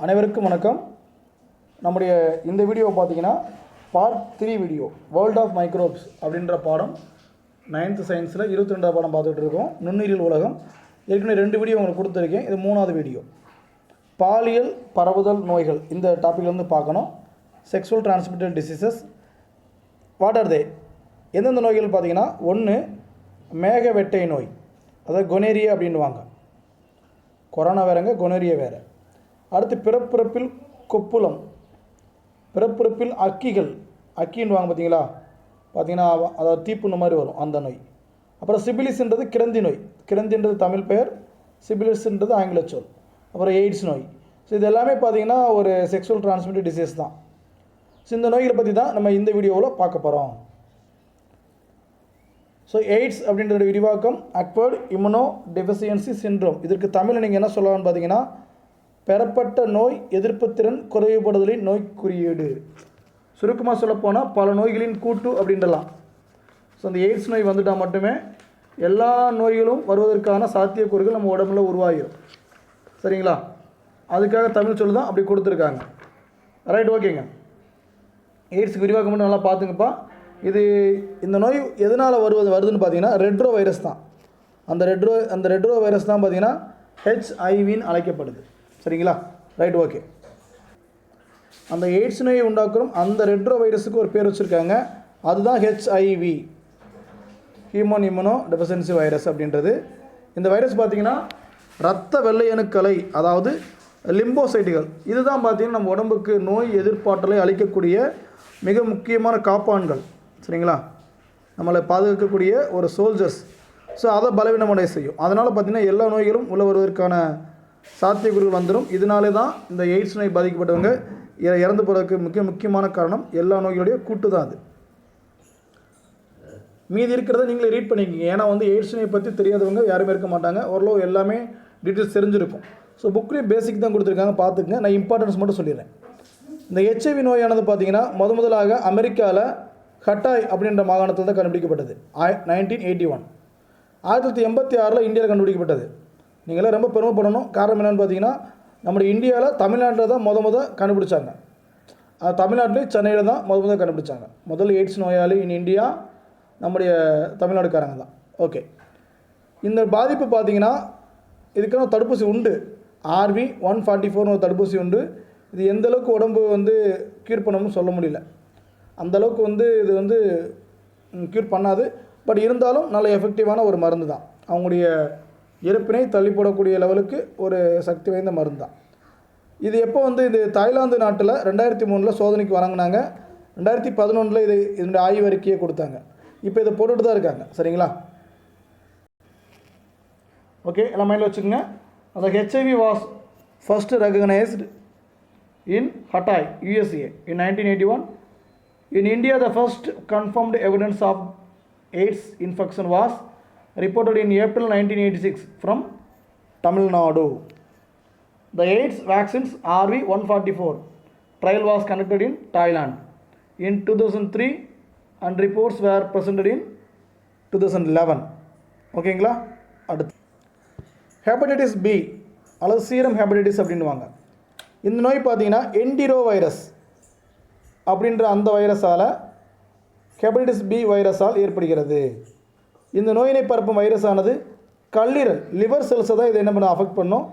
அனைவருக்கும் வணக்கம். நம்முடைய இந்த வீடியோ பார்த்தீங்கன்னா part three video world of microbes அப்படின்ற பாடம் நைன்த்து சயின்ஸில் இருபத்தி ரெண்டாவது பாடம் பார்த்துட்டு இருக்கோம். நுண்ணுயிரியல் உலகம். ஏற்கனவே ரெண்டு வீடியோ உங்களுக்கு கொடுத்துருக்கேன். இது மூணாவது வீடியோ பாலியல் பரவுதல் நோய்கள் இந்த டாப்பிக்லேருந்து பார்க்கணும். Sexual transmitted diseases what are they எந்தெந்த நோய்கள் பார்த்தீங்கன்னா ஒன்று மேக வெட்டை நோய். அதாவது கொனேரியா அப்படின்வாங்க கொரோனா வேறங்க கொனேரியா வேறு. அடுத்து பிறப்பிறப்பில் கொப்புளம். பிறப்பிறப்பில் அக்கிகள். அக்கின்னு வாங்க பார்த்தீங்களா பார்த்தீங்கன்னா அதாவது தீப்புண்ண மாதிரி வரும் அந்த நோய். அப்புறம் சிபிலிஸ்ன்றது கிரந்தி நோய். கிரந்தின்றது தமிழ் பெயர் சிபிலிஸ்ன்றது ஆங்கில சொல். அப்புறம் எய்ட்ஸ் நோய். ஸோ இது எல்லாமே பார்த்தீங்கன்னா ஒரு செக்ஸுவல் டிரான்ஸ்மிட்டட் டிசீஸ் தான். ஸோ இந்த நோய்களை பற்றி தான் நம்ம இந்த வீடியோவில் பார்க்க போகிறோம் ஸோ எய்ட்ஸ் அப்படின்றத விரிவாக்கம் அக்வர்ட் இம்யூனோ டெஃபிசியன்சி சின்ரோம் இதற்கு தமிழில் நீங்கள் என்ன சொல்லலாம்னு பார்த்தீங்கன்னா பெறப்பட்ட நோய் எதிர்ப்பு திறன் குறைவுபடுதலின் நோய் குறியீடு. சுருக்கமாக சொல்லப்போனால் பல நோய்களின் கூட்டு அப்படின்றலாம். ஸோ அந்த எய்ட்ஸ் நோய் வந்துட்டால் மட்டுமே எல்லா நோய்களும் வருவதற்கான சாத்தியக்கூறுகள் நம்ம உடம்புல உருவாகிடும் சரிங்களா? அதுக்காக தமிழ் சொல்லு தான் அப்படி கொடுத்துருக்காங்க. ரைட் ஓகேங்க எய்ட்ஸுக்கு விரிவாக்கம் மட்டும் நல்லா பார்த்துங்கப்பா. இது இந்த நோய் எதனால் வருவது வருதுன்னு பார்த்தீங்கன்னா ரெட்ரோ வைரஸ் தான். அந்த ரெட்ரோ அந்த ரெட்ரோ வைரஸ் தான் பார்த்தீங்கன்னா ஹெச்ஐவின்னு அழைக்கப்படுது. சரிங்களா? ரைட் ஓகே அந்த எய்ட்ஸ் நோயை உண்டாக்கும் அந்த ரெட்ரோ வைரஸுக்கு ஒரு பேர் வச்சுருக்காங்க. அதுதான் HIV human immuno deficiency virus அப்படின்றது. இந்த வைரஸ் பார்த்தீங்கன்னா ரத்த வெள்ளையணுக்களை அதாவது லிம்போசைட்டுகள் இதுதான் பார்த்திங்கன்னா நம்ம உடம்புக்கு நோய் எதிர்ப்பாற்றலை அளிக்கக்கூடிய மிக முக்கியமான காப்பான்கள். சரிங்களா? நம்மளை பாதுகாக்கக்கூடிய ஒரு சோல்ஜர்ஸ் ஸோ அதை பலவீனமடைய செய்யும். அதனால் பார்த்திங்கன்னா எல்லா நோய்களும் உள்ள வருவதற்கான சாத்தியக்கூறுகள் வந்துடும் இதனாலே தான் இந்த எய்ட்ஸ் நோய் பாதிக்கப்பட்டவங்க இற- இறந்து போகிறதுக்கு முக்கிய முக்கியமான காரணம் எல்லா நோய்களுடைய கூட்டு தான் அது. மீதி இருக்கிறத நீங்களே ரீட் பண்ணிக்கிங்க. ஏன்னா வந்து எய்ட்ஸ் நோய் பற்றி தெரியாதவங்க யாருமே இருக்க மாட்டாங்க. ஓரளவு எல்லாமே டீட்டெயில்ஸ் தெரிஞ்சிருக்கும். ஸோ புக்லேயும் பேசிக் தான் கொடுத்துருக்காங்க. பார்த்துக்குங்க. நான் இம்பார்ட்டன்ஸ் மட்டும் சொல்லிடுறேன். இந்த ஹெச்ஐவி நோயானது பார்த்தீங்கன்னா முத முதலாக அமெரிக்காவில் ஹட்டாய் அப்படின்ற மாகாணத்தில் தான் கண்டுபிடிக்கப்பட்டது. ஆய் நைன்டீன் எயிட்டி ஒன் ஆயிரத்தி தொள்ளாயிரத்தி எண்பத்தி ஆறில் இந்தியாவில் கண்டுபிடிக்கப்பட்டது. நீங்களாம் ரொம்ப பெருமைப்படணும் காரணம் என்னென்னு பார்த்தீங்கன்னா நம்முடைய இந்தியாவில் தமிழ்நாட்டில் தான் முத முத கண்டுபிடிச்சாங்க. அது தமிழ்நாட்டிலே சென்னையில் தான் முத முத கண்டுபிடிச்சாங்க. முதல் எய்ட்ஸ் நோயாளி இன் இந்தியா நம்முடைய தமிழ்நாடுக்காரங்க தான். ஓகே. இந்த பாதிப்பு பார்த்தீங்கன்னா இதுக்கான தடுப்பூசி உண்டு. ஆர்வி ஒன் ஃபார்ட்டி ஃபோர்னு ஒரு தடுப்பூசி உண்டு. இது எந்த அளவுக்கு உடம்பு வந்து க்யூர் பண்ணணும்னு சொல்ல முடியல. அந்த அளவுக்கு வந்து இது வந்து க்யூர் பண்ணாது. பட் இருந்தாலும் நல்ல எஃபெக்டிவான ஒரு மருந்து தான். அவங்களுடைய இறப்பினை தள்ளி போடக்கூடிய லெவலுக்கு ஒரு சக்தி வாய்ந்த மருந்து. தான் இது எப்போ வந்து இது தாய்லாந்து நாட்டில் ரெண்டாயிரத்தி மூணில் சோதனைக்கு வழங்கினாங்க ரெண்டாயிரத்தி பதினொன்றில் இது இதனுடைய ஆய்வறிக்கையை கொடுத்தாங்க. இப்போ இதை போட்டுட்டு தான் இருக்காங்க. சரிங்களா? ஓகே எல்லாம் மைண்டில் வச்சுக்கோங்க. அந்த HIV was first recognised in Haiti USA in nineteen eighty one in India the first confirmed evidence of AIDS infection was reported in April 1986 from Tamil Nadu. The AIDS vaccines RV144 trial was conducted in Thailand. In 2003 and reports were presented in 2011. ஓகேங்களா அடுத்து hepatitis B அல்லது serum hepatitis அப்படின்வாங்க இந்த நோய் பார்த்தீங்கன்னா என்டிரோ virus அப்படின்ற அந்த வைரஸால் ஹெப்படைட்டிஸ் பி வைரஸால் ஏற்படுகிறது. இந்த நோயினை பரப்பும் வைரஸானது கல்லீரல் லிவர் செல்ஸை தான் இதை என்ன பண்ண அஃபெக்ட் பண்ணும்.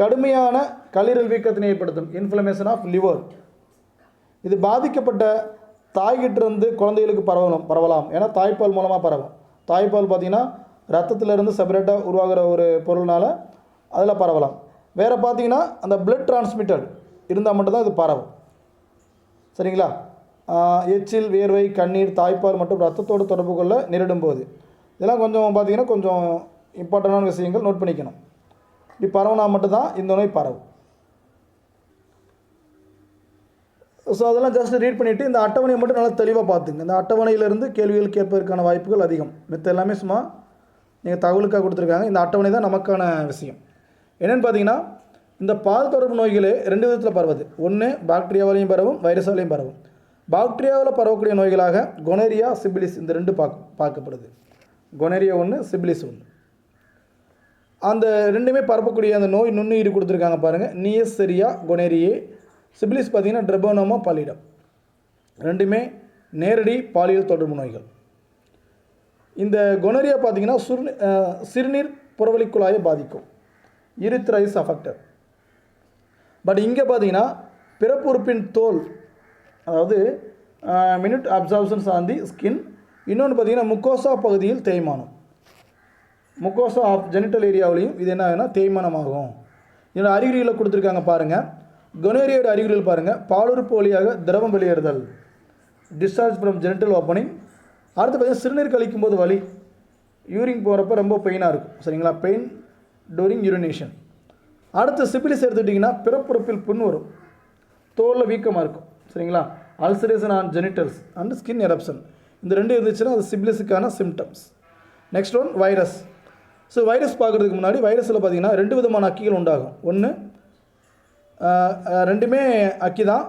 கடுமையான கல்லீரல் வீக்கத்தினை ஏற்படுத்தும். இன்ஃப்ளமேஷன் ஆஃப் லிவர் இது பாதிக்கப்பட்ட தாய்கிட்டிருந்து குழந்தைகளுக்கு பரவலாம் பரவலாம். ஏன்னா தாய்ப்பால் மூலமாக பரவும். தாய்ப்பால் பார்த்தீங்கன்னா ரத்தத்திலிருந்து செப்பரேட்டாக உருவாகிற ஒரு பொருள்னால் அதில் பரவலாம். வேறு பார்த்தீங்கன்னா அந்த பிளட் டிரான்ஸ்மிட்டட் இருந்தால் மட்டும்தான் இது பரவும். சரிங்களா? எச்சில் வேர்வை கண்ணீர் தாய்ப்பால் மற்றும் ரத்தத்தோடு தொடர்பு கொள்ள நேரிடும் போது இதெல்லாம் கொஞ்சம் பார்த்தீங்கன்னா கொஞ்சம் இம்பார்ட்டண்டான விஷயங்கள் நோட் பண்ணிக்கணும். இப்படி பரவுனா மட்டும்தான் இந்த நோய் பரவும். ஸோ அதெல்லாம் ஜஸ்ட் ரீட் பண்ணிவிட்டு இந்த அட்டவணையை மட்டும் நல்லா தெளிவாக பார்த்துங்க. இந்த அட்டவணையிலேருந்து கேள்விகள் கேட்பதற்கான வாய்ப்புகள் அதிகம். மித்த எல்லாமே சும்மா நீங்கள் தகவலுக்காக கொடுத்துருக்காங்க. இந்த அட்டவணை தான் நமக்கான விஷயம். என்னென்னு பார்த்தீங்கன்னா இந்த பால் தொடர்பு நோய்களே ரெண்டு விதத்தில் பரவுது. ஒன்று பாக்டீரியாவாலையும் பரவும் வைரஸாலையும் பரவும். பாக்டீரியாவில் பரவக்கூடிய நோய்களாக கொனேரியா சிபிலிஸ் இந்த ரெண்டு பார்க்க பார்க்கப்படுது. கொனேரியா ஒன்று சிபிலிஸ் ஒன்று அந்த ரெண்டுமே பரப்பக்கூடிய அந்த நோய் நுண்ணுயிர் கொடுத்துருக்காங்க பாருங்கள் நியசெரியா கொனேரியே சிபிலிஸ் பார்த்தீங்கன்னா ட்ரெபோனோமா பாலிடம் ரெண்டுமே நேரடி பாலியல் தொடர்பு நோய்கள். இந்த கொனரியா பார்த்தீங்கன்னா சுரு சிறுநீர் புறவழிக்குழாயை பாதிக்கும். இருத்ரைஸ் அஃபெக்டர் பட் இங்கே பார்த்தீங்கன்னா பிறப்புறுப்பின் தோல் அதாவது minute absorptions on the skin இன்னொன்று பார்த்தீங்கன்னா முக்கோசா பகுதியில் தேய்மானம். முக்கோசா ஆஃப் ஜெனிட்டல் ஏரியாவிலையும் இது என்ன ஆகுனா தேய்மானமாகும். இதோட அறிகுறிகளை கொடுத்துருக்காங்க பாருங்கள் கொனேரியோட அறிகுறிகள் பாருங்கள் பாலுறுப்பு வழியாக திரவம் வெளியேறுதல். டிஸ்சார்ஜ் ஃப்ரம் ஜெனிட்டல் ஓப்பனிங் அடுத்து பார்த்தீங்கன்னா சிறுநீர் கழிக்கும் போது வலி. யூரின் போகிறப்ப ரொம்ப பெயினாக இருக்கும். சரிங்களா? பெயின் டூரிங் யூரினேஷன் அடுத்து சிபிலிஸ் எடுத்துக்கிட்டிங்கன்னா பிறப்புறுப்பில் புண் வரும். தோலில் வீக்கமாக இருக்கும். சரிங்களா? Ulceration on genitals and skin eruption இந்த ரெண்டு இருந்துச்சுன்னா அது சிபிலிஸுக்கான symptoms next one virus so virus பார்க்குறதுக்கு முன்னாடி வைரஸில் பார்த்தீங்கன்னா ரெண்டு விதமான அக்கிகள் உண்டாகும். ஒன்று ரெண்டுமே அக்கி தான்.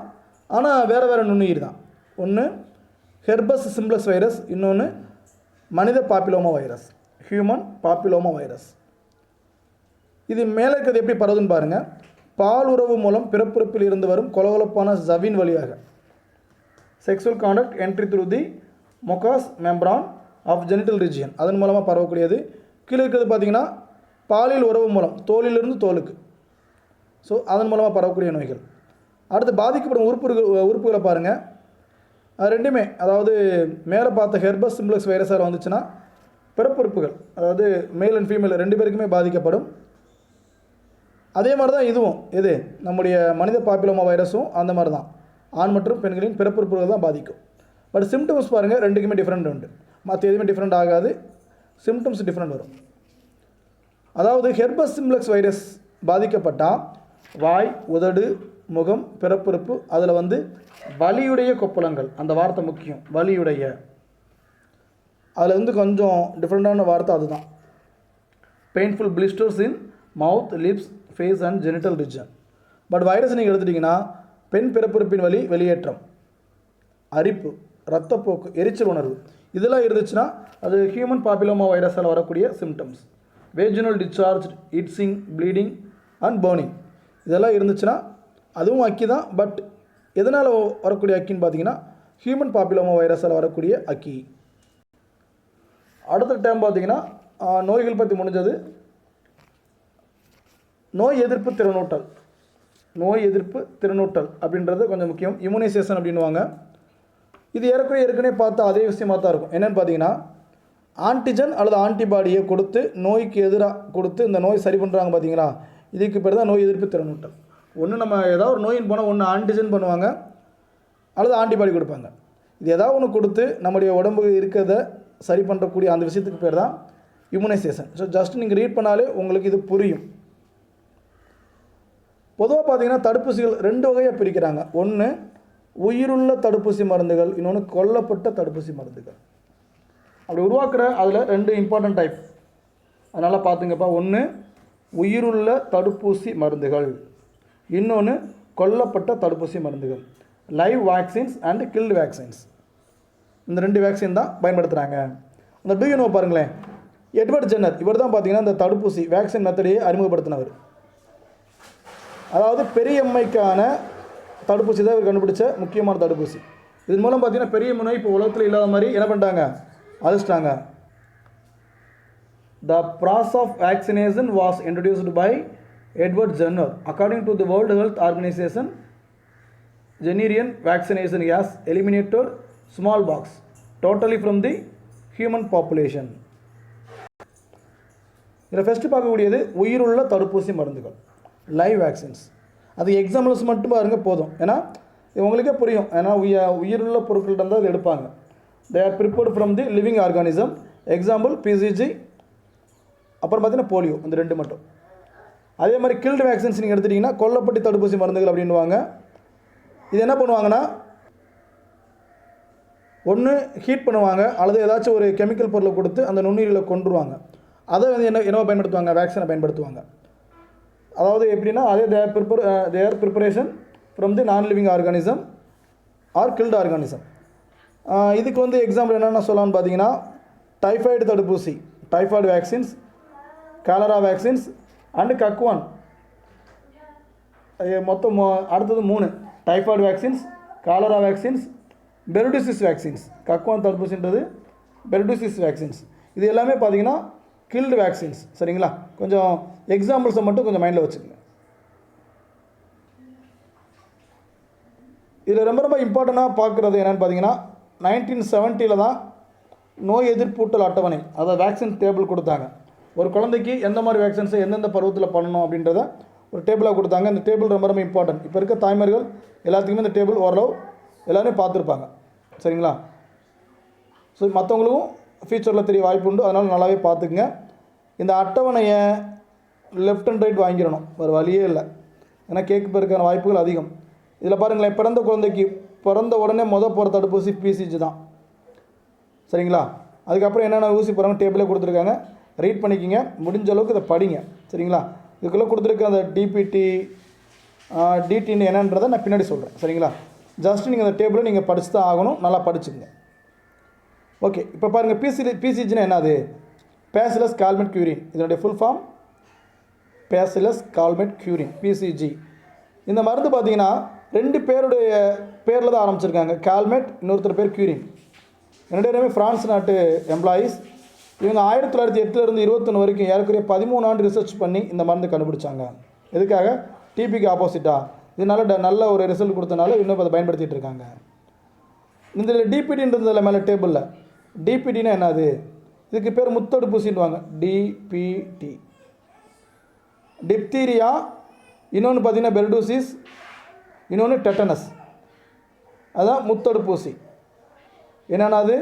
ஆனால் வேறு வேறு நுண்ணுயிர் தான். ஒன்று ஹெர்பஸ் சிம்ப்ளஸ் வைரஸ். இன்னொன்று மனித papilloma virus. Human papilloma virus. இது மேலே இருக்கிறது எப்படி பரவுதுன்னு பாருங்கள் பால் உறவு மூலம் பிறப்புறுப்பில் இருந்து வரும் கொலகொலப்பான ஜவின் வழியாக. Sexual contact entry through the mucous membrane of genital region. அதன் மூலமாக பரவக்கூடியது. கீழே இருக்கிறது பார்த்திங்கன்னா பாலியல் உறவு மூலம் தோலிலிருந்து தோலுக்கு. ஸோ அதன் மூலமாக பரவக்கூடிய நோய்கள். அடுத்து பாதிக்கப்படும் உறுப்புகள் உறுப்புகளை பாருங்கள் அது ரெண்டுமே அதாவது மேலே பார்த்த ஹெர்பஸ் சிம்ப்ளக்ஸ் வைரஸால் வந்துச்சுன்னா பிறப்புறுப்புகள் அதாவது மேல் அண்ட் ஃபீமேல் ரெண்டு பேருக்குமே பாதிக்கப்படும். அதே மாதிரி தான் இதுவும் எது நம்முடைய மனித பாப்பிலோமா வைரஸும் அந்த மாதிரி தான் ஆண் மற்றும் பெண்களின் பிறப்புறுப்புகள் தான் பாதிக்கும். பட் சிம்டம்ஸ் பாருங்கள் ரெண்டுக்குமே டிஃப்ரெண்ட் உண்டு. மற்ற எதுவுமே டிஃப்ரெண்ட் ஆகாது. சிம்டம்ஸ் டிஃப்ரெண்ட் வரும். அதாவது ஹெர்பஸ் சிம்ப்ளக்ஸ் வைரஸ் பாதிக்கப்பட்டால் வாய் உதடு முகம் பிறப்புறுப்பு அதில் வந்து வலியுடைய கொப்பளங்கள். அந்த வார்த்தை முக்கியம். வலியுடைய. அதில் வந்து கொஞ்சம் டிஃப்ரெண்ட்டான வார்த்தை அதுதான். Painful blisters in mouth lips face and genital region but virus நீங்கள் எடுத்துட்டிங்கன்னா பெண் பிறப்புறுப்பின் வலி வெளியேற்றம். அரிப்பு. ரத்தப்போக்கு எரிச்சல் உணர்வு. இதெல்லாம் இருந்துச்சுன்னா அது ஹியூமன் பாப்பிலோமா வைரஸால் வரக்கூடிய சிம்டம்ஸ் வேஜினல் டிஸ்சார்ஜ் இட்ஸிங் ப்ளீடிங் அண்ட் பேர்னிங் இதெல்லாம் இருந்துச்சுன்னா அதுவும் அக்கி தான் பட் எதனால் வரக்கூடிய அக்கின்னு பார்த்தீங்கன்னா ஹியூமன் பாப்பிலோமா வைரஸால் வரக்கூடிய அக்கி. அடுத்த டைம் பார்த்தீங்கன்னா நோய்கள் பற்றி முடிஞ்சது. நோய் எதிர்ப்பு திறனூட்டல். நோய் எதிர்ப்பு திறனூட்டல் அப்படின்றது கொஞ்சம் முக்கியம். இம்யூனைசேஷன் அப்படின்னுவாங்க. இது ஏற்கனவே ஏற்கனவே பார்த்தா அதே விஷயமா தான் இருக்கும். என்னென்னு பார்த்தீங்கன்னா ஆன்டிஜன் அல்லது ஆன்டிபாடியை கொடுத்து நோய்க்கு எதிராக கொடுத்து இந்த நோய் சரி பண்ணுறாங்க பார்த்தீங்களா? இதுக்கு பேர் தான் நோய் எதிர்ப்பு திறனூட்டம். ஒன்று நம்ம ஏதாவது ஒரு நோயின் போனால் ஒன்று ஆன்டிஜன் பண்ணுவாங்க அல்லது ஆன்டிபாடி கொடுப்பாங்க. இது ஏதாவது ஒன்று கொடுத்து நம்முடைய உடம்பு இருக்கிறத சரி பண்ணுறக்கூடிய அந்த விஷயத்துக்கு பேர் தான் இம்யூனைசேஷன் ஸோ ஜஸ்ட் நீங்கள் ரீட் பண்ணாலே உங்களுக்கு இது புரியும். பொதுவாக பார்த்தீங்கன்னா தடுப்பூசிகள் ரெண்டு வகையாக பிரிக்கிறாங்க. ஒன்று உயிருள்ள தடுப்பூசி மருந்துகள் இன்னொன்று கொல்லப்பட்ட தடுப்பூசி மருந்துகள். அப்படி உருவாக்குற அதில் ரெண்டு இம்பார்ட்டன்ட் டைப் அதனால் பார்த்துங்கப்பா ஒன்று உயிருள்ள தடுப்பூசி மருந்துகள் இன்னொன்று கொல்லப்பட்ட தடுப்பூசி மருந்துகள். Live vaccines and killed vaccines இந்த ரெண்டு வேக்சின் தான் பயன்படுத்துகிறாங்க அந்த டூ நோ பாருங்களேன். எட்வர்ட் ஜென்னர் இவர் தான் பார்த்தீங்கன்னா இந்த தடுப்பூசி வேக்சின் மெத்தடையே அறிமுகப்படுத்தினவர். அதாவது பெரியம்மைக்கான தடுப்பூசி தான் இவர் கண்டுபிடிச்ச முக்கியமான தடுப்பூசி. இதன் மூலம் பார்த்தீங்கன்னா பெரிய நோய் இப்போ உலகத்தில் இல்லாத மாதிரி என்ன பண்ணிட்டாங்க? அழிச்சிட்டாங்க. The process of vaccination was introduced by Edward Jenner according to the World Health Organisation Jennerian vaccination has eliminated smallpox totally from the human population இதில் ஃபஸ்ட்டு பார்க்கக்கூடியது உயிருள்ள தடுப்பூசி மருந்துகள் லைவ் வேக்சின்ஸ் அது எக்ஸாம்பிள்ஸ் மட்டும் பாருங்க போதும். ஏன்னா இது உங்களுக்கே புரியும். ஏன்னா உய உயிருள்ள பொருட்கள்ட்ட தான் அது எடுப்பாங்க. They are prepared from the living organism example BCG அப்புறம் பார்த்தீங்கன்னா போலியோ இந்த ரெண்டு மட்டும். அதே மாதிரி கில்டு வேக்சின்ஸ் நீங்கள் எடுத்துட்டிங்கன்னா கொல்லப்பட்டி தடுப்பூசி மருந்துகள் அப்படின்வாங்க இது என்ன பண்ணுவாங்கன்னா ஒன்று ஹீட் பண்ணுவாங்க அல்லது ஏதாச்சும் ஒரு கெமிக்கல் பொருளை கொடுத்து அந்த நுண்ணுயிரில் கொண்டுருவாங்க அதை வந்து என்ன என்னவோ பயன்படுத்துவாங்க? வேக்சினை பயன்படுத்துவாங்க. அதாவது எப்படின்னா அதே they're prepare their preparation from the non living organism or killed organism இதுக்கு வந்து எக்ஸாம்பிள் என்னென்ன சொல்லலாம்னு பார்த்தீங்கன்னா டைஃபாய்டு தடுப்பூசி typhoid vaccines cholera vaccines and கக்வான் மொத்தம் அடுத்தது மூணு. Typhoid vaccines cholera vaccines pertussis vaccines கக்வான் தடுப்பூசின்றது பெருடிசிஸ் வேக்சின்ஸ் இது எல்லாமே பார்த்தீங்கன்னா கில்டு வேக்சின்ஸ் சரிங்களா? கொஞ்சம் எக்ஸாம்பிள்ஸை மட்டும் கொஞ்சம் மைண்டில் வச்சுக்கோங்க. இதில் ரொம்ப ரொம்ப இம்பார்ட்டண்ட்டாக பார்க்குறது என்னென்னு பார்த்தீங்கன்னா நைன்டீன் செவன்ட்டியில் தான் நோய் எதிர்ப்பூட்டல் அட்டவணை அதாவது வேக்சின் டேபிள் கொடுத்தாங்க. ஒரு குழந்தைக்கு எந்த மாதிரி வேக்சின்ஸை எந்தெந்த பருவத்தில் பண்ணணும் அப்படின்றத ஒரு டேபிளாக கொடுத்தாங்க. இந்த டேபிள் ரொம்ப ரொம்ப இம்பார்ட்டன்ட் இப்போ இருக்க தாய்மார்கள் எல்லாத்துக்குமே இந்த டேபிள் ஓரளவு எல்லாருமே பார்த்துருப்பாங்க. சரிங்களா? ஸோ மற்றவங்களுக்கும் ஃபியூச்சரில் தெரிய வாய்ப்பு உண்டு அதனால் நல்லாவே பார்த்துக்குங்க. இந்த அட்டவணையை லெஃப்ட் அண்ட் ரைட் வாங்கிடணும். வேறு வழியே இல்லை. ஏன்னா கேக்கு பெருக்கான வாய்ப்புகள் அதிகம். இதில் பாருங்களேன் பிறந்த குழந்தைக்கு பிறந்த உடனே மொதல் போகிற தடுப்பூசி பிசிஜி தான். சரிங்களா? அதுக்கப்புறம் என்னென்ன ஊசி போகிறாங்க டேபிளே கொடுத்துருக்காங்க. ரீட் பண்ணிக்கிங்க. முடிஞ்ச அளவுக்கு இதை படிங்க. சரிங்களா? இதுக்குள்ளே கொடுத்துருக்க அந்த டிபிடி டிடின்னு என்னன்றதை நான் பின்னாடி சொல்கிறேன் சரிங்களா? ஜஸ்ட் நீங்கள் அந்த டேபிளை நீங்கள் படிச்சு தான் ஆகணும். நல்லா படிச்சுக்கங்க. ஓகே இப்போ பாருங்கள் பிசி பிசிஜினா என்னது? பேசிலஸ் கால்மெட் கியூரின் இதனுடைய full form bacillus Calmette Guerin BCG இந்த மருந்து பார்த்தீங்கன்னா ரெண்டு பேருடைய பேரில் தான் ஆரம்பிச்சிருக்காங்க. கால்மெட் இன்னொருத்தர் பேர் கியூரின் ரெண்டு பேருமே ஃப்ரான்ஸ் நாட்டு எம்ப்ளாயீஸ் இவங்க ஆயிரத்தி தொள்ளாயிரத்தி எட்டுலேருந்து இருபத்தொன்று வரைக்கும் ஏறக்குறைய பதிமூணு ஆண்டு ரிசர்ச் பண்ணி இந்த மருந்து கண்டுபிடிச்சாங்க. எதுக்காக? டிபிக்கு ஆப்போசிட்டாக இதனால் நல்ல ட- நல்ல ஒரு ரிசல்ட் கொடுத்தனால இன்னும் அதை பயன்படுத்திட்டு இருக்காங்க. இந்த டிபிடின்றதுல மேலே டேபிளில் டிபிடினா என்னது? இதுக்கு பேர் முத்தடுப்பூசின்வாங்க டிபிடி டிப்தீரியா இன்னொன்று பார்த்தீங்கன்னா பெர்டூசிஸ் இன்னொன்று டெட்டனஸ் அதான் முத்தடுப்பூசி. என்னென்னது?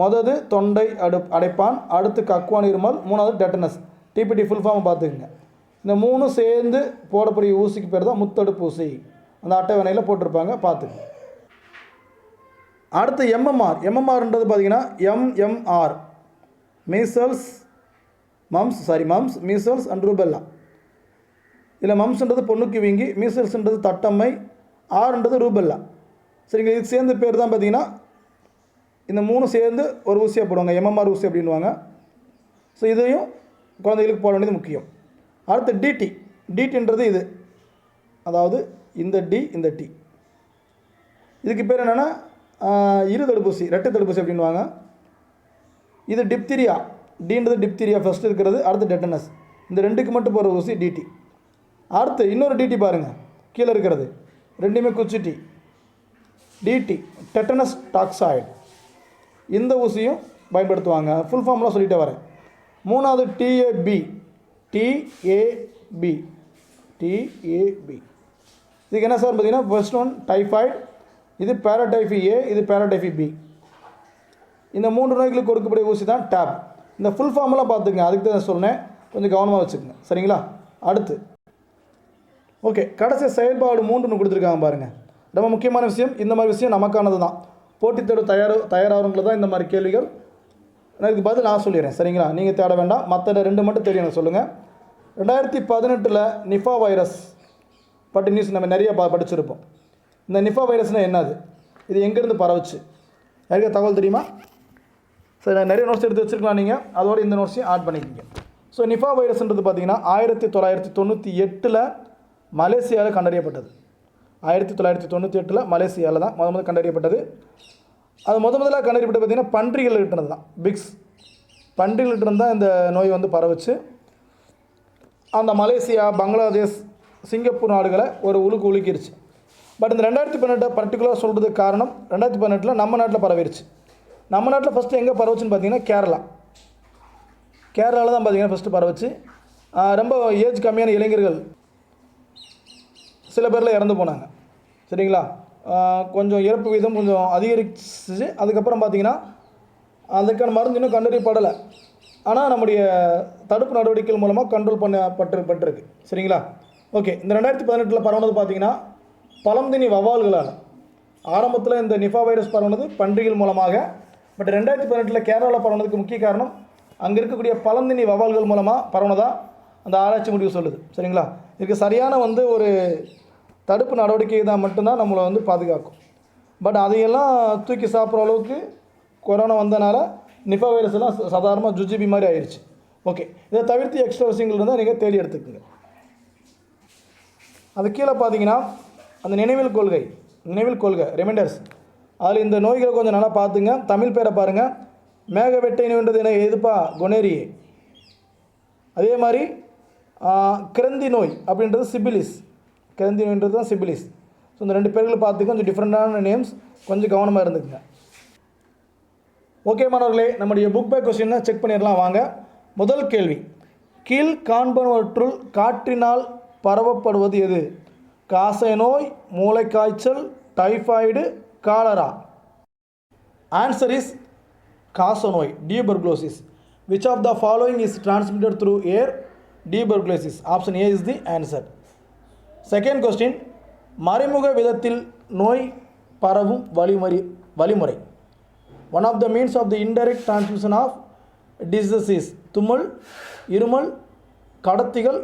மொதது தொண்டை அடு அடைப்பான் அடுத்து கக்குவான் இருமல் மூணாவது டெட்டனஸ் டிபிடி ஃபுல் ஃபார்ம் பார்த்துக்குங்க. இந்த மூணும் சேர்ந்து போடக்கூடிய ஊசிக்கு பேர் தான் முத்தடுப்பூசி. அந்த அட்டவணையில் போட்டிருப்பாங்க பார்த்துக்குங்க. அடுத்து எம்எம்ஆர் எம்எம்ஆர்ன்றது பார்த்தீங்கன்னா MMR measles mumps sorry mumps measles and rubella இதில் மம்ஸ்ன்றது பொண்ணுக்கு வீங்கி மீசல்ஸ்ன்றது தட்டம்மை ஆறுன்றது ரூபெல்லா சரிங்க இது சேர்ந்து பேர் தான் பார்த்தீங்கன்னா இந்த மூணு சேர்ந்து ஒரு ஊசியாக போடுவாங்க. எம்எம்ஆர் ஊசி அப்படின்வாங்க ஸோ இதையும் குழந்தைகளுக்கு போட வேண்டியது முக்கியம். அடுத்து டிடி டிடின்றது இது. அதாவது இந்த டி இந்த டி இதுக்கு பேர் என்னென்னா இரு தடுப்பூசி ரெட்டை தடுப்பூசி அப்படின்வாங்க இது டிப்திரியா டீன்றது டிப்திரியா ஃபஸ்ட் இருக்கிறது அடுத்து டெட்டனஸ் இந்த ரெண்டுக்கு மட்டும் போகிற ஊசி டிடி அடுத்து இன்னொரு டிடி பாருங்கள் கீழே இருக்கிறது. ரெண்டுமே குச்சி டி டிடி டெட்டனஸ் டாக்ஸாய்டு இந்த ஊசியும் பயன்படுத்துவாங்க. ஃபுல் ஃபார்ம்லாம் சொல்லிட்டே வரேன். மூணாவது டிஏபி டிஏபி டிஏபி இதுக்கு என்ன சார் பார்த்தீங்கன்னா? ஃபர்ஸ்ட் ஒன் டைஃபாய்டு இது பேராடைஃபி ஏ இது பேராடைஃபி பி இந்த மூன்று நோய்களுக்கு கொடுக்கக்கூடிய ஊசி தான் டேப் இந்த ஃபுல் ஃபார்மெல்லாம் பார்த்துங்க அதுக்கு தான் சொன்னேன். கொஞ்சம் கவனமாக வச்சுக்கோங்க. சரிங்களா? அடுத்து. ஓகே கடைசி செயல்பாடு மூன்றுன்னு கொடுத்துருக்காங்க பாருங்கள் ரொம்ப முக்கியமான விஷயம். இந்த மாதிரி விஷயம் நமக்கானது தான். போட்டித் தேர்வு தயார் தயாராகிறவங்கள தான் இந்த மாதிரி கேள்விகள். எனக்கு பதில் நான் சொல்லிடுறேன். சரிங்களா? நீங்கள் தேட வேண்டாம். மற்ற ரெண்டு மட்டும் தெரியும் சொல்லுங்கள் ரெண்டாயிரத்தி பதினெட்டில் நிஃபா வைரஸ் பட்டு நியூஸ் நம்ம நிறைய ப படிச்சிருப்போம். இந்த நிஃபா வைரஸ்னால் என்னது? இது எங்கேருந்து பரவுச்சு? யாருக்கா தகவல் தெரியுமா? சரி நான் நிறைய நோட்ஸ் எடுத்து வச்சுருக்கலாம் நீங்கள் அதோட இந்த நோட்ஸையும் ஆட் பண்ணிக்கிங்க. ஸோ நிஃபா வைரஸ்ன்றது பார்த்தீங்கன்னா ஆயிரத்தி தொள்ளாயிரத்தி தொண்ணூற்றி எட்டில் மலேசியாவில் கண்டறியப்பட்டது. ஆயிரத்தி தொள்ளாயிரத்தி தொண்ணூற்றி எட்டில் மலேசியாவில் தான் முத முதல் கண்டறியப்பட்டது. அது முத முதலாக கண்டறியப்பட்டது பார்த்தீங்கன்னா பன்றிகள் இருந்து தான் பிக்ஸ். பன்றிகள்கிட்டருந்து தான் இந்த நோய் வந்து பரவுச்சு. அந்த மலேசியா பங்களாதேஷ் சிங்கப்பூர் நாடுகளை ஒரு உலுக்கு உலுக்கிருச்சு. பட் இந்த ரெண்டாயிரத்தி பதினெட்டை பர்டிகுலராக சொல்கிறதுக்கு காரணம் ரெண்டாயிரத்தி பதினெட்டில் நம்ம நாட்டில் பரவிடுச்சு நம்ம நாட்டில் ஃபஸ்ட்டு எங்கே பரவுச்சுன்னு பார்த்தீங்கன்னா கேரளா. கேரளாவில் தான் பார்த்தீங்கன்னா ஃபஸ்ட்டு பரவுச்சு. ரொம்ப ஏஜ் கம்மியான இளைஞர்கள் சில பேரில் இறந்து போனாங்க. சரிங்களா? கொஞ்சம் இறப்பு வீதம் கொஞ்சம் அதிகரிச்சு அதுக்கப்புறம் பார்த்தீங்கன்னா அதுக்கான மருந்து இன்னும் கண்டறியப்படலை. ஆனால் நம்முடைய தடுப்பு நடவடிக்கைகள் மூலமாக கண்ட்ரோல் பண்ணப்பட்டு பட்டிருக்கு. சரிங்களா? ஓகே இந்த ரெண்டாயிரத்தி பதினெட்டில் பரவுனது பார்த்தீங்கன்னா பழம்தினி வவால்களால் ஆரம்பத்தில் இந்த நிஃபா வைரஸ் பரவுனது பன்றிகள் மூலமாக பட் ரெண்டாயிரத்தி பதினெட்டில் கேரளாவில் பரவுனதுக்கு முக்கிய காரணம் அங்கே இருக்கக்கூடிய பழந்தினி வவால்கள் மூலமாக பரவுனதா அந்த ஆராய்ச்சி முடிவு சொல்லுது. சரிங்களா? இதுக்கு சரியான வந்து ஒரு தடுப்பு நடவடிக்கை தான் மட்டும்தான் நம்மளை வந்து பாதுகாக்கும். பட் அதையெல்லாம் தூக்கி சாப்பிட்ற அளவுக்கு கொரோனா வந்தனால நிஃபா வைரஸ் எல்லாம் சாதாரணமாக ஜுஜிபி மாதிரி ஆயிடுச்சு ஓகே. இதை தவிர்த்து எக்ஸ்ட்ரா விஷயங்கள் இருந்தால் நீங்கள் தேடி எடுத்துக்கோங்க. அது கீழே பார்த்தீங்கன்னா அந்த நினைவில் கொள்கை நினைவில் கொள்கை ரிமைண்டர்ஸ் அதில் இந்த நோய்களை கொஞ்சம் நல்லா பார்த்துங்க. தமிழ் பேரை பாருங்கள் மேக வெட்டை நோய்ன்றது என்ன எதுப்பா கொனேரியே அதே மாதிரி கிரந்தி நோய் அப்படின்றது சிபிலிஸ். கிரந்தி நோய்ன்றது தான் சிபிலிஸ். ஸோ இந்த ரெண்டு பேர்களை பார்த்து கொஞ்சம் டிஃப்ரெண்ட்டான நேம்ஸ் கொஞ்சம் கவனமாக இருந்துக்குங்க. ஓகே மாணவர்களே நம்முடைய புக் பேக் கொஸ்டினை செக் பண்ணிடலாம். வாங்க. முதல் கேள்வி. கீழ் காண்பனவற்றுள் காற்றினால் பரவப்படுவது எது? காசநோய் மூளைக்காய்ச்சல் டைஃபாய்டு காலரா. ஆன்சர் இஸ் காசநோய் tuberculosis which of the following is transmitted through air tuberculosis option A is the answer second question மறைமுக விதத்தில் நோய் பரவும் வழிமுறை வழிமுறை. One of the means of the indirect transmission of diseases தும்மல் இருமல் கடத்திகள்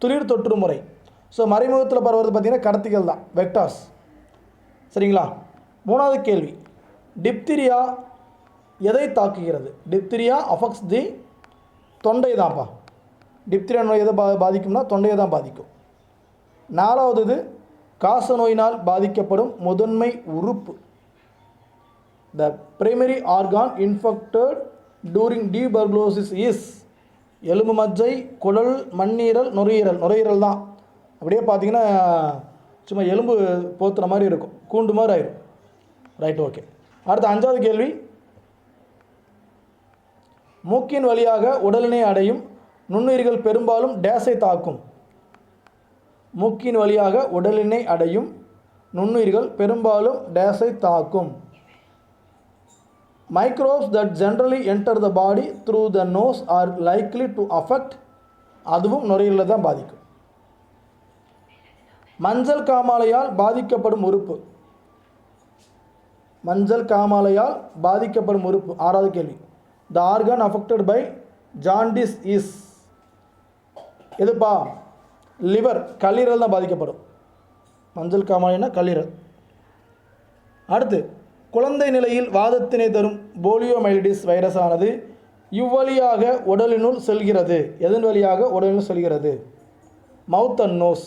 துளிர் தொற்று முறை. ஸோ மறைமுகத்தில் பரவுறது பார்த்திங்கன்னா கடத்திகள் தான் வெக்டார்ஸ் சரிங்களா? மூணாவது கேள்வி. டிப்திரியா எதை தாக்குகிறது? டிப்திரியா அஃபெக்ட்ஸ் தி தொண்டை தான்ப்பா. டிப்திரியா நோய் எதை பா பாதிக்கும்னா தொண்டையை தான் பாதிக்கும். நாலாவது இது காச நோயினால் பாதிக்கப்படும் முதன்மை உறுப்பு. The primary organ infected during tuberculosis is எலும்பு மஜ்ஜை குடல் மண்ணீரல் நுரையீரல். நுரையீரல் தான். அப்படியே பார்த்தீங்கன்னா சும்மா எலும்பு போத்துற மாதிரி இருக்கும். கூண்டு மாதிரி ஆயிரும். ரைட் ஓகே அடுத்த அஞ்சாவது கேள்வி. மூக்கின் வழியாக உடலினை அடையும் நுண்ணுயிர்கள் பெரும்பாலும் டேஸை தாக்கும். மூக்கின் வழியாக உடலினை அடையும் நுண்ணுயிர்கள் பெரும்பாலும் டேஸை தாக்கும். Microbes that generally enter the body through the nose are likely to affect அதுவும் நுரையீரலில் தான் பாதிக்கும். மஞ்சள் காமாலையால் பாதிக்கப்படும் உறுப்பு. மஞ்சள் காமாலையால் பாதிக்கப்படும் உறுப்பு. ஆறாவது கேள்வி. The organ affected by jaundice is எதுப்பா? லிவர் கல்லீரல் தான் பாதிக்கப்படும். மஞ்சள் காமாலைனா கல்லீரல். அடுத்து குழந்தை நிலையில் வாதத்தினை தரும் போலியோமைலிடிஸ் வைரஸ் ஆனது இவ்வழியாக உடலினுள் செல்கிறது. எதன் வழியாக உடலினுள் செல்கிறது? மவுத் அண்ட் நோஸ்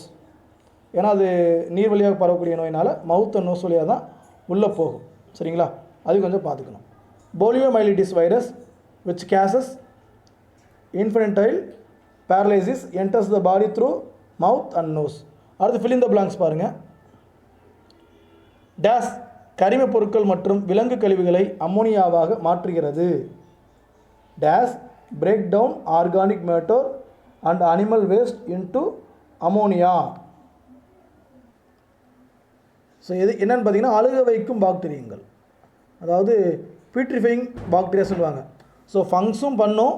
ஏன்னா அது நீர் வழியாக பரவக்கூடிய நோயினால் மவுத் அண்ட் நோஸ் வழியாக தான் உள்ளே போகும். சரிங்களா? அது கொஞ்சம் பார்த்துக்கணும். Poliomyelitis virus which causes infantile paralysis enters the body through mouth and nose அடுத்து ஃபில் in the பாருங்கள் டேஸ் கரிமப் பொருட்கள் மற்றும் விலங்கு கழிவுகளை அம்மோனியாவாக மாற்றுகிறது. Days break down organic matter and animal waste into ammonia so எது என்னென்னு பார்த்தீங்கன்னா அழுக வைக்கும் பாக்டீரியங்கள். அதாவது பியூட்ரிஃபைங் பாக்டீரியா சொல்லுவாங்க. ஸோ ஃபங்க்ஸும் பண்ணும்.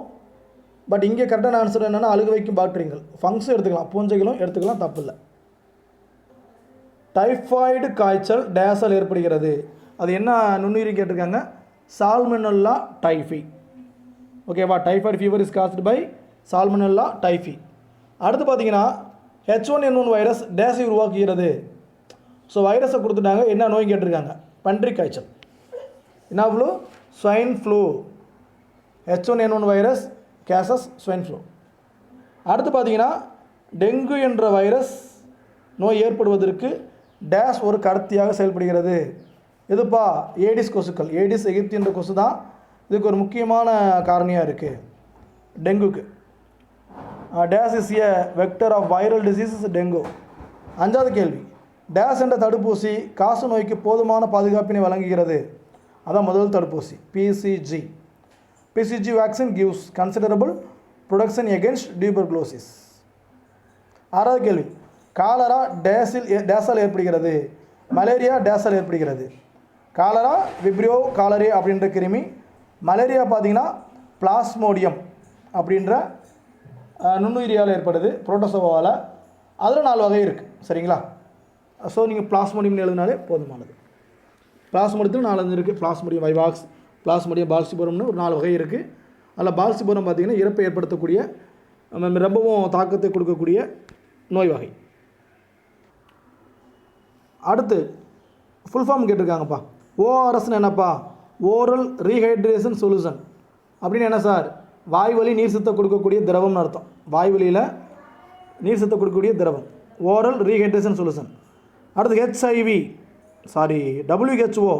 பட் இங்கே கரெக்டான ஆன்சர் என்னென்னா அழுக வைக்கும் பாக்டீரியங்கள். ஃபங்க்ஸும் எடுத்துக்கலாம். பூஞ்சைகளும் எடுத்துக்கலாம். தப்பு இல்லை டைஃபாய்டு காய்ச்சல் டேசல் ஏற்படுகிறது. அது என்ன நுண்ணுயிரி கேட்டிருக்காங்க? சால்மனல்லா டைஃபி ஓகேவா typhoid fever is caused by salmonella typhi அடுத்து பார்த்தீங்கன்னா H one N one virus டேஸை உருவாக்குகிறது. ஸோ வைரஸை கொடுத்துட்டாங்க. என்ன நோய் கேட்டிருக்காங்க? பன்றி காய்ச்சல். என்ன flu swine flu H one N one virus causes swine flu அடுத்து பார்த்தீங்கன்னா டெங்கு என்ற வைரஸ் நோய் ஏற்படுவதற்கு டேஸ் ஒரு கடத்தியாக செயல்படுகிறது. இதுப்பா ஏடிஸ் கொசுக்கள். ஏடிஸ் எகிப்தி என்ற கொசு தான். இதுக்கு ஒரு முக்கியமான காரணியாக இருக்குது டெங்குக்கு. Days is a vector of viral diseases dengue. அஞ்சாவது கேள்வி. டேஸ் என்ற தடுப்பூசி காசு நோய்க்கு போதுமான பாதுகாப்பினை வழங்குகிறது. அதான் முதல் தடுப்பூசி. BCG BCG vaccine gives considerable protection against tuberculosis ஆறாவது கேள்வி. காலரா டேஸில் ஏ- டேஸால் ஏற்படுகிறது? மலேரியா டேஸால் ஏற்படுகிறது. காலரா விப்ரியோ காலரே அப்படின்ற கிருமி. மலேரியா பார்த்தீங்கன்னா பிளாஸ்மோடியம் அப்படின்ற நுண்ணுயிரியால் ஏற்படுது புரோட்டோசோவாவால் அதில் நாலு வகை இருக்குது சரிங்களா? ஸோ நீங்கள் பிளாஸ்மோடியம்னு எழுதினாலே போதுமானது. பிளாஸ்மோடியத்தில் நாலஞ்சு இருக்குது பிளாஸ்மோடியம் வைவாக்ஸ் பிளாஸ்மோடியம் பால்சிபுரம்னு ஒரு நாலு வகை இருக்குது அதில் பால்சிபுரம் பார்த்திங்கன்னா இறப்பை ஏற்படுத்தக்கூடிய நம்ம ரொம்பவும் தாக்கத்தை கொடுக்கக்கூடிய நோய் வகை. அடுத்து ஃபுல் ஃபார்ம் கேட்டிருக்காங்கப்பா. ஓஆர்எஸ்னு என்னப்பா? ஓரல் ரீஹைட்ரேஷன் சொல்யூஷன் அப்படின்னு என்ன சார்? வாய்வழி நீர் சித்த கொடுக்கக்கூடிய திரவம்னு அர்த்தம். வாய்வழியில் நீர் சித்த கொடுக்கக்கூடிய திரவம். ஓரல் ரீஹைட்ரேஷன் சொல்யூஷன் அடுத்து HIV sorry WHO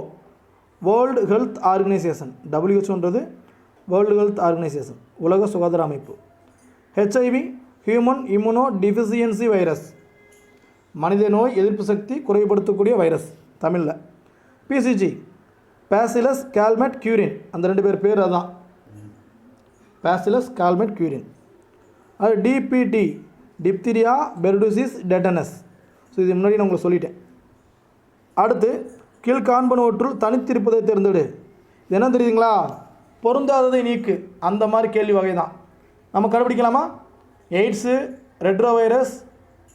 World Health Organisation டபிள்யூஹெச்ஓன்றது world health organisation உலக சுகாதார அமைப்பு. HIV human immuno deficiency virus மனித நோய் எதிர்ப்பு சக்தி குறைபடுத்தக்கூடிய வைரஸ் தமிழில். பிசிஜி பேசிலஸ் கால்மெட் கியூரின் அந்த ரெண்டு பேர் பேர் அதான். பேசிலஸ் கால்மெட் கியூரின் அது DPT diphtheria pertussis tetanus so இது முன்னாடி நான் உங்களுக்கு சொல்லிட்டேன். அடுத்து கீழ்காண்பனவற்றுள் தனித்திருப்பதை தேர்ந்தெடு. இது என்ன தெரியுதுங்களா? பொருந்தாததை நீக்கு. அந்த மாதிரி கேள்வி வகை தான். நம்ம கண்டுபிடிக்கலாமா? AIDS retro virus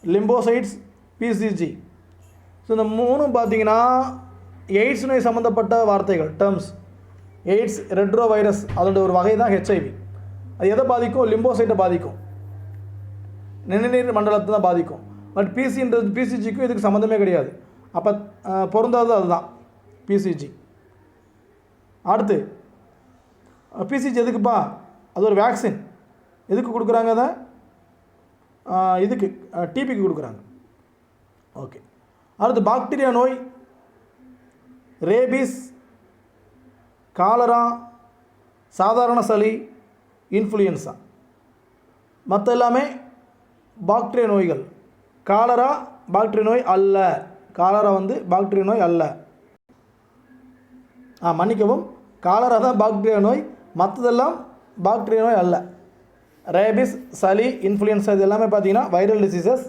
lymphocytes BCG so இந்த மூணும் பார்த்தீங்கன்னா எய்ட்ஸ் நோய் சம்மந்தப்பட்ட வார்த்தைகள் டேர்ம்ஸ் எய்ட்ஸ் ரெட்ரோ வைரஸ் அதோட ஒரு வகை தான் ஹெச்ஐவி அது எதை பாதிக்கும்? லிம்போசைட்டை பாதிக்கும். நிணநீர் மண்டலத்தை தான் பாதிக்கும். பட் பிசின்றது பிசிஜிக்கும் இதுக்கு சம்மந்தமே கிடையாது. அப்போ பொருந்தாதது அதுதான். பிசிஜி அடுத்து பிசிஜி எதுக்குப்பா? அது ஒரு வேக்சின் எதுக்கு கொடுக்குறாங்க அதை? இதுக்கு டிபிக்கு கொடுக்குறாங்க. ஓகே அடுத்து பாக்டீரியா நோய். ரேபிஸ் காலரா சாதாரண சளி. இன்ஃப்ளூயன்ஸா மற்ற எல்லாமே பாக்டீரியா நோய்கள். காலரா பாக்டீரியா நோய் அல்ல. காலரா வந்து பாக்டீரியா நோய் அல்ல. ஆ மன்னிக்கவும். காலரா தான் பாக்டீரியா நோய். மற்றதெல்லாம் பாக்டீரியா நோய் அல்ல. ரேபிஸ் சளி இன்ஃப்ளூயன்ஸா இது எல்லாமே பார்த்தீங்கன்னா வைரல் டிசீசஸ்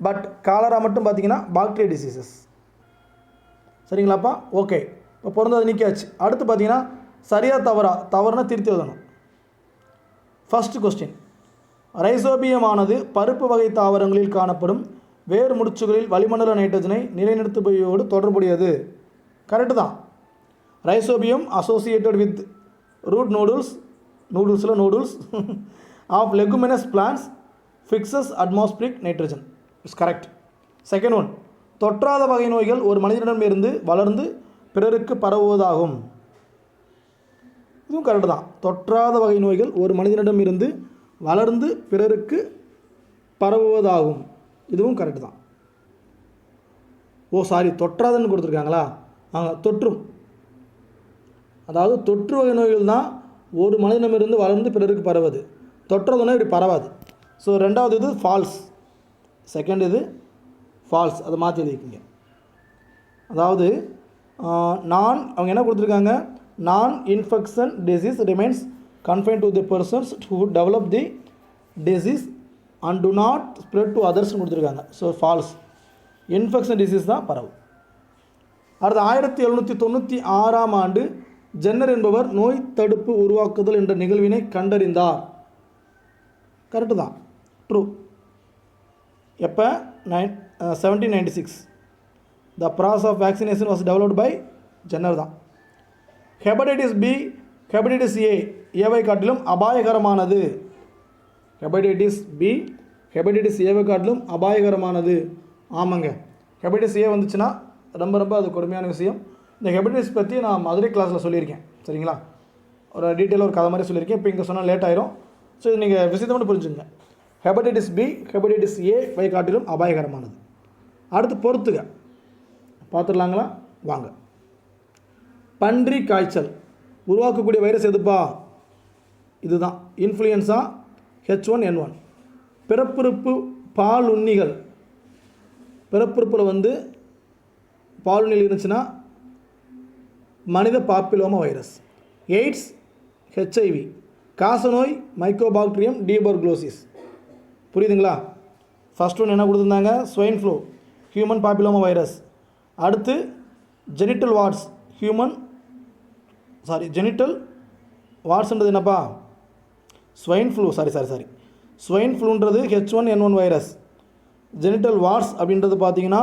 பட் காலரா மட்டும் பார்த்தீங்கன்னா பாக்டீரியா டிசீசஸ் சரிங்களாப்பா? ஓகே இப்போ பிறந்தது நிற்காச்சு அடுத்து பார்த்தீங்கன்னா சரியாக தவறா? தவறுனா திருத்தி எழுதணும். ஃபஸ்ட்டு கொஸ்டின் ரைசோபியமானது பருப்பு வகை தாவரங்களில் காணப்படும் வேர் முடிச்சுகளில் வளிமண்டல நைட்ரஜனை நிலைநிறுத்துபவையோடு தொடர்புடையது. கரெக்டு தான். Rhizobium associated with root noodles நூடுல்ஸில் noodles of leguminous plants fixes atmospheric nitrogen is correct second one தொற்றாத வகை நோய்கள் ஒரு மனிதனிடமிருந்து வளர்ந்து பிறருக்கு பரவுவதாகும். இதுவும் கரெக்டு தான். தொற்றாத வகை நோய்கள் ஒரு மனிதனிடமிருந்து வளர்ந்து பிறருக்கு பரவுவதாகும். இதுவும் கரெக்டு தான். ஓ சாரி தொற்றாதன்னு கொடுத்துருக்காங்களா? ஆ தொற்றும். அதாவது தொற்று வகை நோய்கள் தான் ஒரு மனிதனமிருந்து வளர்ந்து பிறருக்கு பரவுது தொற்றதுன்னா இப்படி பரவாது. ஸோ ரெண்டாவது இது ஃபால்ஸ் செகண்ட் இது ஃபால்ஸ் அதை மாற்றி எழுதிக்கிங்க. அதாவது நான் அவங்க என்ன கொடுத்துருக்காங்க? Non infection disease remains confine to the persons who develop the disease and do not spread to அதர்ஸ்னு கொடுத்துருக்காங்க. ஸோ ஃபால்ஸ் இன்ஃபெக்ஷன் டிசீஸ் தான் பரவும். அடுத்து ஆயிரத்தி எழுநூற்றி தொண்ணூற்றி ஆறாம் ஆண்டு ஜென்னர் என்பவர் நோய் தடுப்பு உருவாக்குதல் என்ற நிகழ்வினை கண்டறிந்தார். கரெக்டு தான். ட்ரூ எப்போ? Nine seventeen ninety six the process of vaccination was developed by Jenner தான். ஹெபடைட்டிஸ் பி ஹெபடைட்டிஸ் ஏ ஏவை காட்டிலும் அபாயகரமானது. ஹெபடைட்டிஸ் பி ஹெபடைட்டிஸ் ஏவை காட்டிலும் அபாயகரமானது. ஆமாங்க. ஹெபடைட்டிஸ் ஏ வந்துச்சுன்னா ரொம்ப ரொம்ப அது கொடுமையான விஷயம். இந்த ஹெபடைட்டிஸ் பற்றி நான் மதுரை கிளாஸில் சொல்லியிருக்கேன். சரிங்களா? ஒரு டீட்டெயிலாக ஒரு கதை மாதிரி சொல்லியிருக்கேன். இப்போ இங்கே சொன்னால் லேட் ஆயிரும். ஸோ இது நீங்கள் விஷயத்தை மட்டும் புரிஞ்சுங்க ஹெபடைட்டிஸ் பி ஹெபடைட்டிஸ் ஏ வை காட்டிலும் அபாயகரமானது. அடுத்து பொறுத்துக. பார்த்துடலாங்களா? வாங்க. பன்றி காய்ச்சல். உருவாக்கக்கூடிய வைரஸ் எதுப்பா? இதுதான். Influenza H one N one பிறப்புறுப்பு பால் உண்ணிகள் பிறப்புறுப்பில் வந்து பாலுண்ணில் இருந்துச்சுன்னா மனித பாப்பிலோமா வைரஸ். எய்ட்ஸ் ஹெச்ஐவி காசநோய் மைக்கோபாக்டீரியம் டீபர்க்ளோசிஸ் புரியுதுங்களா? ஃபஸ்ட் ஒன் என்ன கொடுத்துருந்தாங்க? Swine flu human papilloma virus அடுத்து genital warts human sorry genital வார்ஸ்ன்றது என்னப்பா? Swine flu sorry sorry sorry swine ஃப்ளூன்றது H one N one virus genital warts அப்படின்றது பார்த்தீங்கன்னா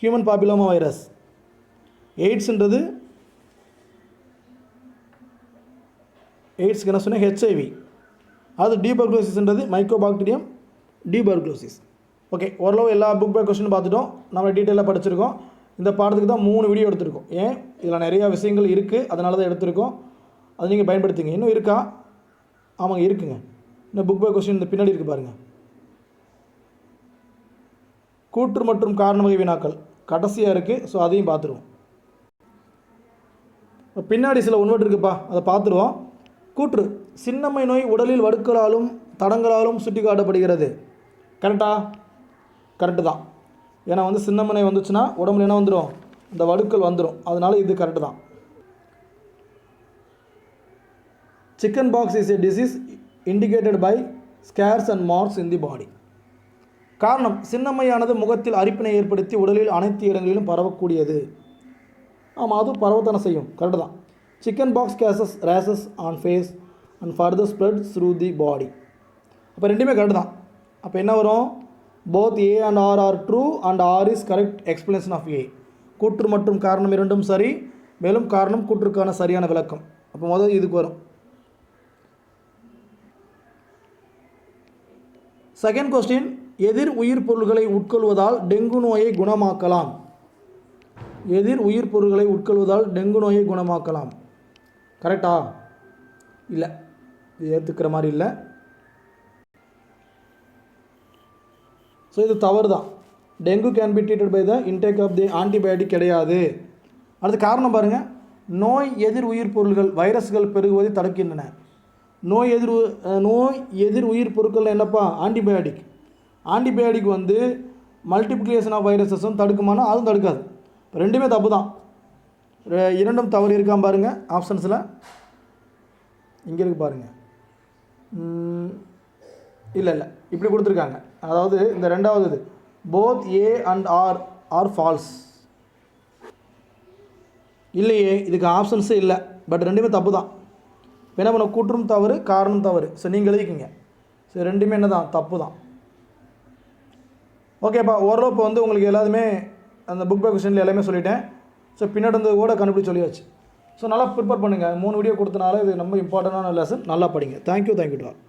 human papilloma virus எய்ட்ஸ்ன்றது எய்ட்ஸ்க்கு என்ன சொன்னால் ஹெச்ஐவி அது டீபர்குலோசிஸ்ன்றது மைக்கோபாக்டீரியம் டீபர்குலோசிஸ் ஓகே ஓரளவு எல்லா புக் பை கொஸ்டின் பார்த்துட்டோம். நம்ம டீட்டெயிலாக படிச்சிருக்கோம். இந்த பாடத்துக்கு தான் மூணு வீடியோ எடுத்திருக்கோம். ஏன்? இதில் நிறையா விஷயங்கள் இருக்குது அதனால தான் எடுத்திருக்கோம். அதை நீங்கள் பயன்படுத்திங்க. இன்னும் இருக்கா? ஆமாங்க இருக்குங்க. இந்த புக் பை கொஸ்டின் இந்த பின்னாடி இருக்குது பாருங்கள் கூற்று மற்றும் காரண வகை வினாக்கள். கடைசியாக இருக்குது ஸோ அதையும் பார்த்துருவோம். பின்னாடி சில உண்வட்டு இருக்குப்பா. அதை பார்த்துருவோம். கூற்று. சின்னம்மை நோய் உடலில் வடுக்களாலும் தடங்களாலும் சுட்டி காட்டப்படுகிறது கரெக்டா கரெக்டு தான். ஏன்னா வந்து சின்னமனை வந்துச்சுன்னா உடம்புல என்ன வந்துடும் இந்த வடுக்கள் வந்துடும் அதனால இது கரெக்டு தான். Chickenpox is a disease indicated by scars and marks in the body காரணம் சின்னம்மையானது முகத்தில் அரிப்பினை ஏற்படுத்தி உடலில் அனைத்து இடங்களிலும் பரவக்கூடியது. ஆமாம் அது பரவத்தானே செய்யும். கரெக்டு தான். Chickenpox causes rashes on face and further spread through the body அப்போ ரெண்டுமே கரெக்டு தான். அப்போ என்ன வரும்? Both A and R R true and R is correct explanation of A கூற்று மற்றும் காரணம் இரண்டும் சரி. மேலும் காரணம் கூற்றுக்கான சரியான விளக்கம். அப்போ முதல் இதுக்கு வரும். செகண்ட் கொஸ்டின் எதிர் உயிர் பொருள்களை உட்கொள்வதால் டெங்கு நோயை குணமாக்கலாம். எதிர் உயிர் பொருள்களை உட்கொள்வதால் டெங்கு நோயை குணமாக்கலாம். கரெக்டா இல்லை. ஏற்றுக்கிற மாதிரி இல்லை. ஸோ இது தவறு தான் dengue can be treated by the intake of the antibiotic கிடையாது. அடுத்து காரணம் பாருங்கள் நோய் எதிர் உயிர் பொருள்கள் வைரஸ்கள் பெருகுவதை தடுக்கின்றன. நோய் எதிர் உ- நோய் எதிர் உயிர் பொருட்கள் என்னப்பா? ஆன்டிபயோட்டிக் ஆன்டிபயோட்டிக் வந்து மல்டிப்ளிகேஷன் ஆஃப் வைரஸஸும் தடுக்குமானா அதுவும் தடுக்காது. ரெண்டுமே தப்பு தான் இரண்டும் தவறு இருக்காம பாருங்கள் ஆப்ஷன்ஸில் இங்கே இருக்கு பாருங்கள் இல்லை இல்லை. இப்படி கொடுத்துருக்காங்க. அதாவது இந்த ரெண்டாவது இது both A and R R false இல்லையே இதுக்கு ஆப்ஷன்ஸே இல்லை. பட் ரெண்டுமே தப்பு தான் என்ன பண்ண கூற்றும் தவறு காரணம் தவறு. ஸோ நீங்கள் எழுதிக்கிங்க. ஸோ ரெண்டுமே என்ன தான் தப்பு தான் ஓகேப்பா ஓரளவு இப்போ வந்து உங்களுக்கு எல்லாத்துமே அந்த புக் பை கொஸ்டினில் எல்லாமே சொல்லிட்டேன். ஸோ பின்னாடி வந்து கூட கண்டுபிடிச்சு சொல்லியாச்சு. ஸோ நல்லா ப்ரிப்பேர் பண்ணுங்கள் மூணு வீடியோ கொடுத்தனால இது ரொம்ப இம்பார்ட்டண்டான லெசன் நல்லா படிங்க. Thank you thank you to all